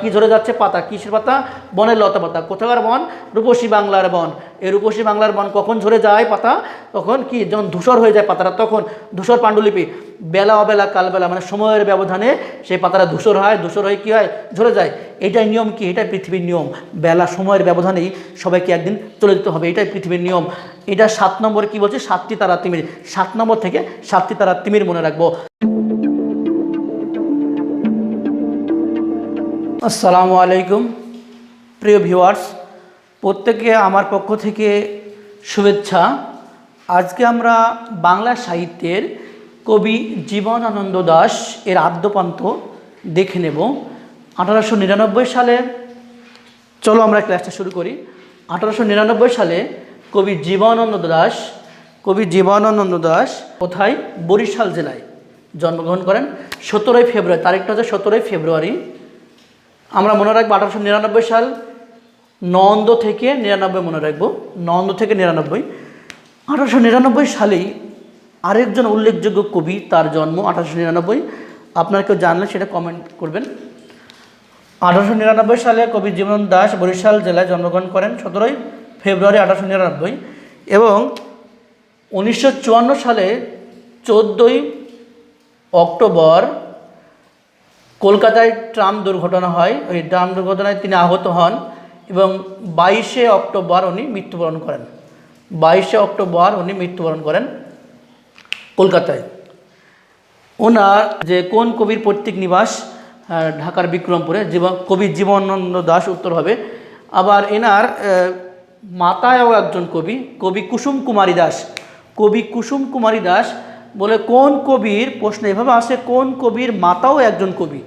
কি ঝরে যাচ্ছে পাতা? কিসের পাতা? বনের লতা পাতা। কোথাকার বন? রূপসী বাংলার বন। এই রূপসী বাংলার বন কখন ঝরে যায় পাতা? তখন কি? যখন ধূসর হয়ে যায় পাতাটা, তখন ধূসর পাণ্ডুলিপি। বেলা, অবেলা, কালবেলা মানে সময়ের ব্যবধানে সেই পাতাটা ধূসর হয়। ধূসর হয়ে কী হয়? ঝরে যায়। এটাই নিয়ম কি? এটাই পৃথিবীর নিয়ম। বেলা, সময়ের ব্যবধানেই সবাইকে একদিন চলে যেতে হবে। এটাই পৃথিবীর নিয়ম। এটা সাত নম্বর কি বলছে? সাতটি তারা তিমির সাত নম্বর থেকে সাতটি তারা তিমির মনে রাখব। আসসালামু আলাইকুম। প্রিয় ভিউয়ার্স, প্রত্যেকে আমার পক্ষ থেকে শুভেচ্ছা। আজকে আমরা বাংলা সাহিত্যের কবি জীবনানন্দ দাস এর আদ্যপান্ত দেখে নেব। আঠারোশো নিরানব্বই সালে, চলো আমরা ক্লাসটা শুরু করি। আঠারোশো নিরানব্বই সালে কবি জীবনানন্দ দাস, কবি জীবনানন্দ দাস কোথায়? বরিশাল জেলায় জন্মগ্রহণ করেন। সতেরোই ফেব্রুয়ারি, তারিখটা হচ্ছে সতেরোই ফেব্রুয়ারি। আমরা মনে রাখব আঠারোশো নিরানব্বই সাল নন্দ থেকে নিরানব্বই মনে রাখব নন্দ থেকে নিরানব্বই। আঠারোশো নিরানব্বই সালেই আরেকজন উল্লেখযোগ্য কবি, তার জন্ম আঠারোশো নিরানব্বই। আপনারা কেউ জানলে সেটা কমেন্ট করবেন। আঠারোশো নিরানব্বই সালে কবি জীবন দাস বরিশাল জেলায় জন্মগ্রহণ করেন, সতেরোই ফেব্রুয়ারি আঠারোশো নিরানব্বই। এবং উনিশশো চুয়ান্ন সালে চোদ্দোই অক্টোবর কলকাতায় ট্রাম দুর্ঘটনা হয়। ওই ট্রাম দুর্ঘটনায় তিনি আহত হন এবং বাইশে অক্টোবর উনি মৃত্যুবরণ করেন। বাইশে অক্টোবর উনি মৃত্যুবরণ করেন কলকাতায়। ওনার যে কোন কবির পৈতৃক নিবাস ঢাকার বিক্রমপুরে, জীবন কবি জীবনানন্দ দাস উত্তর হবে। আবার এনার মাতায়ও একজন কবি কবি কুসুম কুমারী দাস। কবি কুসুম কুমারী দাস বলে, কোন কবির? প্রশ্ন এভাবে আসে, কোন কবির মাতাও একজন কবি?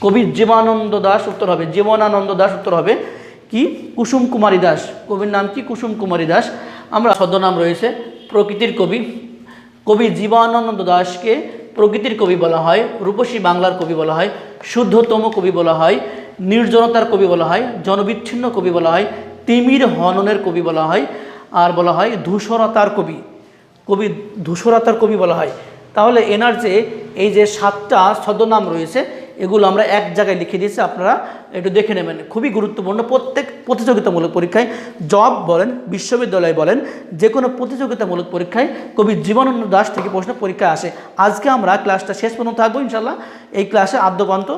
কবির জীবানন্দ দাস উত্তর হবে, জীবনানন্দ দাস উত্তর হবে, কি? কুসুম কুমারী দাস। কবির নাম কি? কুসুম কুমারী দাস। আমরা ছদ্মনাম রয়েছে প্রকৃতির কবি। কবি জীবানন্দ দাসকে প্রকৃতির কবি বলা হয়, রূপসী বাংলার কবি বলা হয়, শুদ্ধতম কবি বলা হয়, নির্জনতার কবি বলা হয়, জনবিচ্ছিন্ন কবি বলা হয়, তিমির হননের কবি বলা হয়, আর বলা হয় ধূসরতার কবি। কবি ধূসরতার কবি বলা হয়। তাহলে এনার যে এই যে সাতটা ছদ্মনাম রয়েছে এগুলো আমরা এক জায়গায় লিখে দিয়েছি, আপনারা একটু দেখে নেবেন। খুবই গুরুত্বপূর্ণ প্রত্যেক প্রতিযোগিতামূলক পরীক্ষায়। জব বলেন, বিশ্ববিদ্যালয় বলেন যে কোনো প্রতিযোগিতামূলক পরীক্ষায় কবি জীবনানন্দ দাস থেকে প্রশ্ন পরীক্ষায় আসে। আজকে আমরা ক্লাসটা শেষ পর্যন্ত থাকব ইনশাল্লাহ এই ক্লাসে আদ্যপান্ত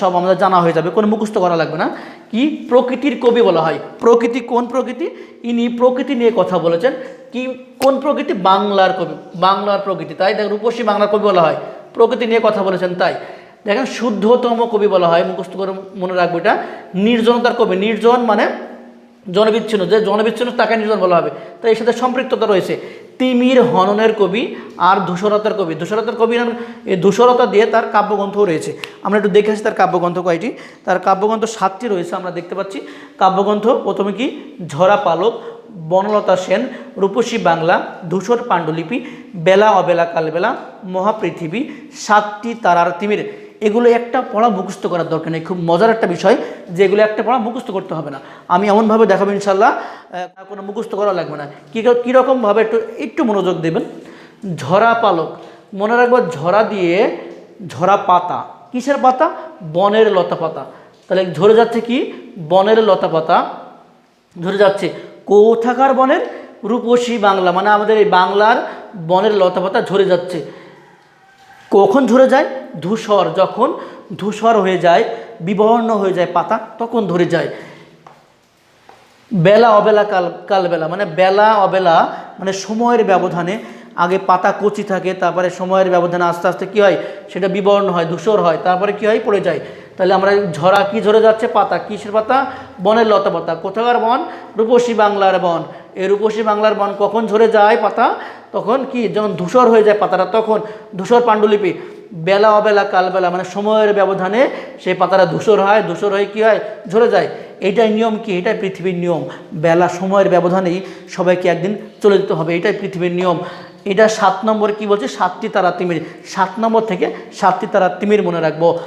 সব আমাদের জানা হয়ে যাবে, কোনো মুখস্থ করা লাগবে না। কি? প্রকৃতির কবি বলা হয়। প্রকৃতি কোন প্রকৃতি? ইনি প্রকৃতি নিয়ে কথা বলেছেন। কি? কোন প্রকৃতি? বাংলার কবি, বাংলার প্রকৃতি। তাই দেখ রূপসী বাংলার কবি বলা হয়। প্রকৃতি নিয়ে কথা বলেছেন, তাই। দেখেন শুদ্ধতম কবি বলা হয়, মুখস্থ করে মনে রাখব এটা। নির্জনতার কবি, নির্জন মানে জনবিচ্ছিন্ন, যে জনবিচ্ছিন্ন তাকে নির্জন বলা হবে। তো এর সাথে সম্পৃক্ততা রয়েছে। তিমির হননের কবি আর ধূসরতার কবি। ধূসরতার কবি ধূসরতা দিয়ে তার কাব্যগ্রন্থও রয়েছে। আমরা একটু দেখে আসি তার কাব্যগ্রন্থ কয়টি। তার কাব্যগ্রন্থ সাতটি রয়েছে, আমরা দেখতে পাচ্ছি। কাব্যগ্রন্থ প্রথমে কি? ঝরা পালক, বনলতা সেন, রূপসী বাংলা, ধূসর পাণ্ডুলিপি, বেলা অবেলা কালবেলা, মহাপৃথিবী, সাতটি তারার তিমির। এগুলো একটা পড়া মুখস্থ করার দরকার নেই। খুব মজার একটা বিষয় যে এগুলো একটা পড়া মুখস্থ করতে হবে না। আমি এমনভাবে দেখাবো ইনশাল্লাহ কোনো মুখস্থ করা লাগবে না। কী কীরকমভাবে একটু একটু মনোযোগ দেবেন। ঝরা পালক, মনে রাখব ঝরা দিয়ে ঝরা পাতা। কিসের পাতা? বনের লতা পাতা। তাহলে ঝরে যাচ্ছে কি? বনের লতা পাতা। ঝরে যাচ্ছে কোথাকার বনের? রূপসী বাংলা মানে আমাদের এই বাংলার বনের লতা পাতা ঝরে যাচ্ছে। কখন ঝরে যায়? ধূসর, যখন ধূসর হয়ে যায়, বিবর্ণ হয়ে যায় পাতা, তখন ধরে যায়। বেলা অবেলা কাল, কালবেলা মানে বেলা অবেলা মানে সময়ের ব্যবধানে আগে পাতা কচি থাকে, তারপরে সময়ের ব্যবধানে আস্তে আস্তে কী হয়, সেটা বিবর্ণ হয়, ধূসর হয়, তারপরে কী হয়, পড়ে যায়। তাহলে আমরা ঝরা, কি ঝরে যাচ্ছে? পাতা। কিসের পাতা? বনের লতা পাতা। কোথাকার বন? রূপসী বাংলার বন। এই রূপসী বাংলার বন কখন ঝরে যায় পাতা? তখন কি? যখন ধূসর হয়ে যায় পাতাটা, তখন ধূসর পাণ্ডুলিপি। বেলা, অবেলা, কালবেলা মানে সময়ের ব্যবধানে সেই পাতাটা ধূসর হয়। ধূসর হয়ে কী হয়? ঝরে যায়। এটাই নিয়ম কি? এটাই পৃথিবীর নিয়ম। বেলা, সময়ের ব্যবধানেই সবাইকে একদিন চলে যেতে হবে। এটাই পৃথিবীর নিয়ম। এটা সাত নম্বর কি বলছে? সাতটি তারা তিমির। সাত নম্বর থেকে সাতটি তারা তিমির মনে রাখব।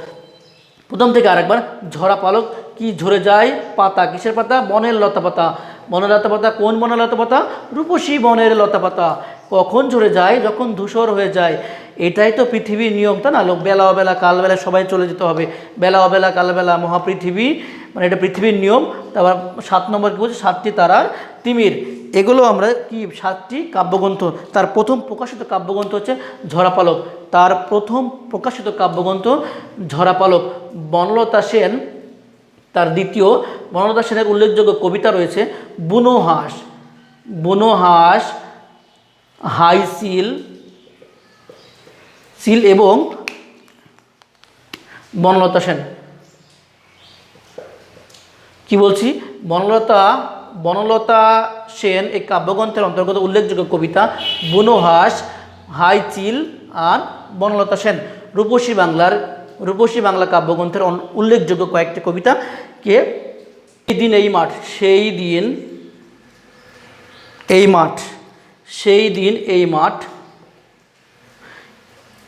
প্রথম থেকে আরেকবার, ঝরা পালক কি ঝরে যায়? পাতা। কিসের পাতা? বনের লতা পাতা। বনের লতাপাতা কোন বনের লতাপাতা রূপসী বনের লতাপাতা। কখন ঝরে যায়? যখন ধূসর হয়ে যায়। এটাই তো পৃথিবীর নিয়ম, তা না? লোক বেলা অবেলা, কালবেলা সবাই চলে যেতে হবে। বেলা অবেলা, কালবেলা, মহাপৃথিবী মানে এটা পৃথিবীর নিয়ম। তারপর সাত নম্বর কি বলছে? সাতটি তারার তিমির। এগুলো আমরা কি? সাতটি কাব্যগ্রন্থ। তার প্রথম প্রকাশিত কাব্যগ্রন্থ হচ্ছে ঝরাপালক। তার প্রথম প্রকাশিত কাব্যগ্রন্থ ঝরাপালক। বনলতা সেন তার দ্বিতীয় বনলতা সেনের উল্লেখযোগ্য কবিতা রয়েছে বুনোহাস বুনোহাস হাইসিল সিল এবং বনলতা সেন। কি বলছি? বনলতা বনলতা সেন এই কাব্যগ্রন্থের অন্তর্গত উল্লেখযোগ্য কবিতা বুনোহাস হাইচিল আর বনলতা সেন। রূপসী বাংলার রূপসী বাংলা কাব্যগ্রন্থের উল্লেখযোগ্য কয়েকটি কবিতা কে? এই দিন এই মাঠ, সেই দিন এই মাঠ, সেই দিন এই মাঠ।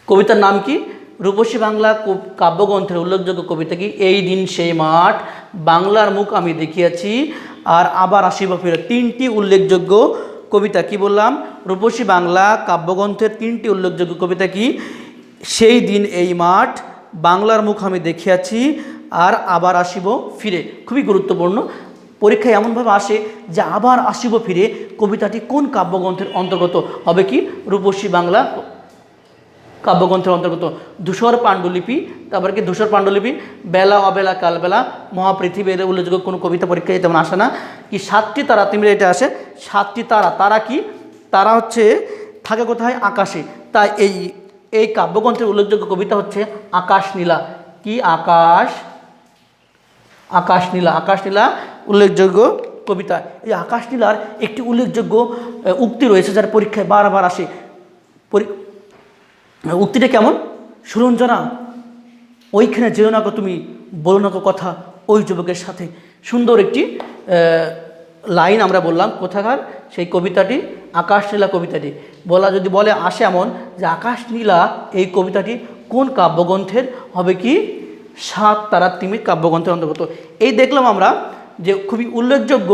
কবিতার নাম কি? রূপসী বাংলা কব- কাব্যগ্রন্থের উল্লেখযোগ্য কবিতা কি? এই দিন সেই মাঠ, বাংলার মুখ আমি দেখিয়াছি। আর আবার আসিব ফিরে তিনটি উল্লেখযোগ্য কবিতা কি বললাম? রূপসী বাংলা কাব্যগ্রন্থের তিনটি উল্লেখযোগ্য কবিতা কি? সেই দিন এই মাঠ বাংলার মুখ আমি দেখিয়াছি আর আবার আসিব ফিরে। খুবই গুরুত্বপূর্ণ। পরীক্ষায় এমনভাবে আসে যে আবার আসিব ফিরে, কবিতাটি কোন কাব্যগ্রন্থের অন্তর্গত? হবে কি রূপসী বাংলা কাব্যগ্রন্থের অন্তর্গত? ধূসর পাণ্ডুলিপি, তারপরে কি ধূসর পাণ্ডুলিপি? বেলা, অবেলা, কালবেলা, মহাপৃথিবীর উল্লেখযোগ্য কোনো কবিতা পরীক্ষায় তেমন আসে না। কি সাতটি তারা তিমিরে এটা আসে। সাতটি তারা তারা কি? তারা হচ্ছে, থাকে কোথায়? আকাশে। তাই এই এই কাব্যগ্রন্থের উল্লেখযোগ্য কবিতা হচ্ছে আকাশ নীলা। কি আকাশ? আকাশ নীলা। আকাশ নীলা উল্লেখযোগ্য কবিতা। এই আকাশ নীলার একটি উল্লেখযোগ্য উক্তি রয়েছে যার পরীক্ষায় বারবার আসে। উক্তিটা কেমন? সুরঞ্জনা ওইখানে যেও না তুমি, বলো না কথা ওই যুবকের সাথে। সুন্দর একটি লাইন আমরা বললাম কোথাকার? সেই কবিতাটি আকাশ নীলা কবিতাটি। বলা যদি বলে আসে এমন যে আকাশ নীলা এই কবিতাটি কোন কাব্যগ্রন্থের? হবে কি? সাত তারা তিমির কাব্যগ্রন্থের অন্তর্গত। এই দেখলাম আমরা যে খুবই উল্লেখযোগ্য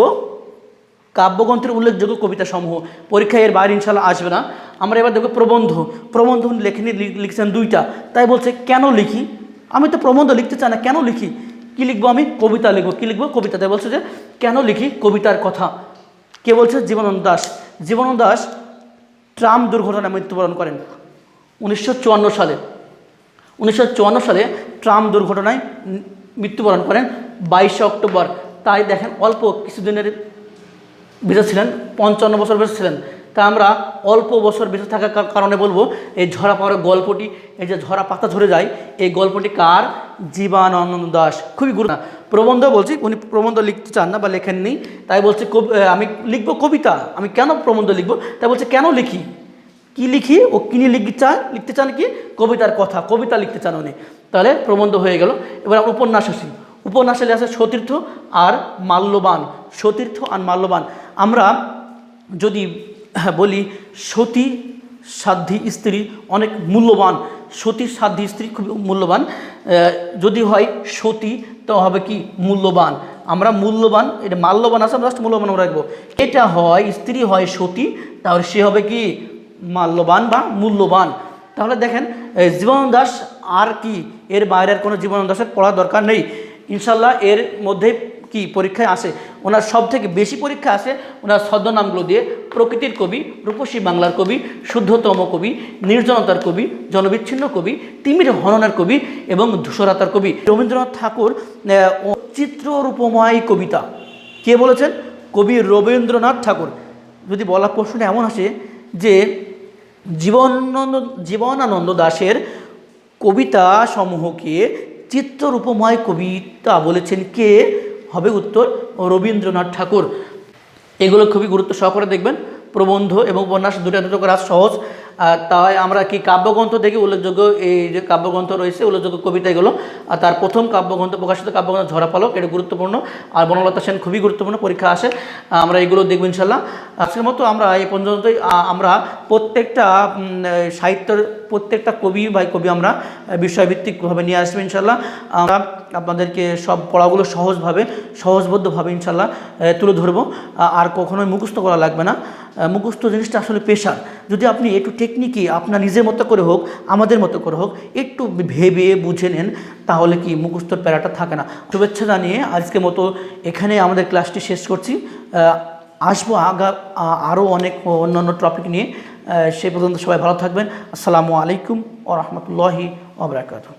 কাব্যগ্রন্থের উল্লেখযোগ্য কবিতা সমূহ পরীক্ষায় এর বাইরে ইনশাল্লাহ আসবে না। আমরা এবার দেখব প্রবন্ধ। প্রবন্ধ লেখেনি লিখছেন দুইটা। তাই বলছে, কেন লিখি? আমি তো প্রবন্ধ লিখতে চাই না, কেন লিখি? কী লিখব আমি? কবিতা লিখব। কী লিখব? কবিতা তাই বলছে যে, কেন লিখি? কবিতার কথা। কে বলছে? জীবনন্দ দাস। জীবনানন্দ দাস ট্রাম দুর্ঘটনায় মৃত্যুবরণ করেন উনিশশো চুয়ান্ন সালে। উনিশশো চুয়ান্ন সালে ট্রাম দুর্ঘটনায় মৃত্যুবরণ করেন বাইশে অক্টোবর। তাই দেখেন, অল্প কিছুদিনের বেঁচে ছিলেন, পঞ্চান্ন বছর বেঁচে ছিলেন। তা আমরা অল্প বছর বেঁচে থাকার কারণে বলব, এই ঝরা পাওয়ার গল্পটি, এই যে ঝরা পাতা ঝরে যায়, এই গল্পটি কার? জীবানন্দ দাস। খুবই গুরু প্রবন্ধ বলছি, উনি প্রবন্ধ লিখতে চান না বা লেখেননি, তাই বলছে আমি লিখব কবিতা, আমি কেন প্রবন্ধ লিখব? তাই বলছে কেন লিখি? কি লিখি ও কিনে লিখতে চান? লিখতে চান কি? কবিতার কথা, কবিতা লিখতে চান উনি। তাহলে প্রবন্ধ হয়ে গেল। এবার উপন্যাস আসি। উপন্যাসে আছে সতীর্থ আর মাল্যবান। সতীর্থ আর মাল্যবান। আমরা যদি বলি সতী সাধ্যী স্ত্রী অনেক মূল্যবান। সতী সাধ্যী স্ত্রী খুব মূল্যবান। যদি হয় সতী, তো হবে কি মূল্যবান। আমরা মূল্যবান, এটা মাল্যবান আছে, আমরা মূল্যবান রাখব। এটা হয়, স্ত্রী হয় সতী, তাহলে সে হবে কি মাল্যবান বা মূল্যবান। তাহলে দেখেন জীবন দাস আর কি, এর বাইরের কোনো জীবন দাসের পড়ার দরকার নেই। ইনশাল্লাহ এর মধ্যে কি পরীক্ষায় আসে? ওনার সব থেকে বেশি পরীক্ষা আসে ওনার ছদ্মনামগুলো দিয়ে প্রকৃতির কবি, রূপসী বাংলার কবি, শুদ্ধতম কবি, নির্জনতার কবি, জনবিচ্ছিন্ন কবি, তিমির হননের কবি এবং ধূসরাতার কবি। রবীন্দ্রনাথ ঠাকুর চিত্ররূপময় কবিতা। কে বলেছেন? কবি রবীন্দ্রনাথ ঠাকুর। যদি বলা প্রশ্নটা এমন আসে যে জীবনানন্দ জীবনানন্দ দাশের কবিতা সমূহকে চিত্ররূপময় কবিতা বলেছেন কে? হবে উত্তর রবীন্দ্রনাথ ঠাকুর। এগুলো খুবই গুরুত্ব সহকারে দেখবেন। প্রবন্ধ এবং উপন্যাস দুটো দুটো করা সহজ। তাই আমরা কি কাব্যগ্রন্থ থেকে উল্লেখযোগ্য এই যে কাব্যগ্রন্থ রয়েছে, উল্লেখযোগ্য কবিতা এগুলো। আর তার প্রথম কাব্যগ্রন্থ, প্রকাশিত কাব্যগ্রন্থ ঝরাপালক এটা গুরুত্বপূর্ণ। আর বনলতা সেন খুবই গুরুত্বপূর্ণ, পরীক্ষা আসে। আমরা এগুলো দেখব ইনশাল্লাহ আজকের মতো আমরা এই পর্যন্তই। আমরা প্রত্যেকটা সাহিত্যের প্রত্যেকটা কবি বাই কবি আমরা বিষয়ভিত্তিকভাবে নিয়ে আসব ইনশাল্লাহ আমরা আপনাদেরকে সব পড়াগুলো সহজভাবে সহজবদ্ধভাবে ইনশাল্লাহ তুলে ধরবো। আর কখনোই মুখস্থ করা লাগবে না। মুখস্থ জিনিসটা আসলে পেশা যদি আপনি একটু টেকনিকে আপনার নিজের মতো করে হোক, আমাদের মতো করে হোক, একটু ভেবে বুঝে নেন, তাহলে কি মুখস্থর প্যারাটা থাকে না। শুভেচ্ছা জানিয়ে আজকে মতো এখানে আমাদের ক্লাসটি শেষ করছি। আসব আগা আরও অনেক অন্যান্য টপিক নিয়ে। আহ, সে পর্যন্ত সবাই ভালো থাকবেন। আসসালামু আলাইকুম ও রহমতুল্লাহি ওবরাকাতু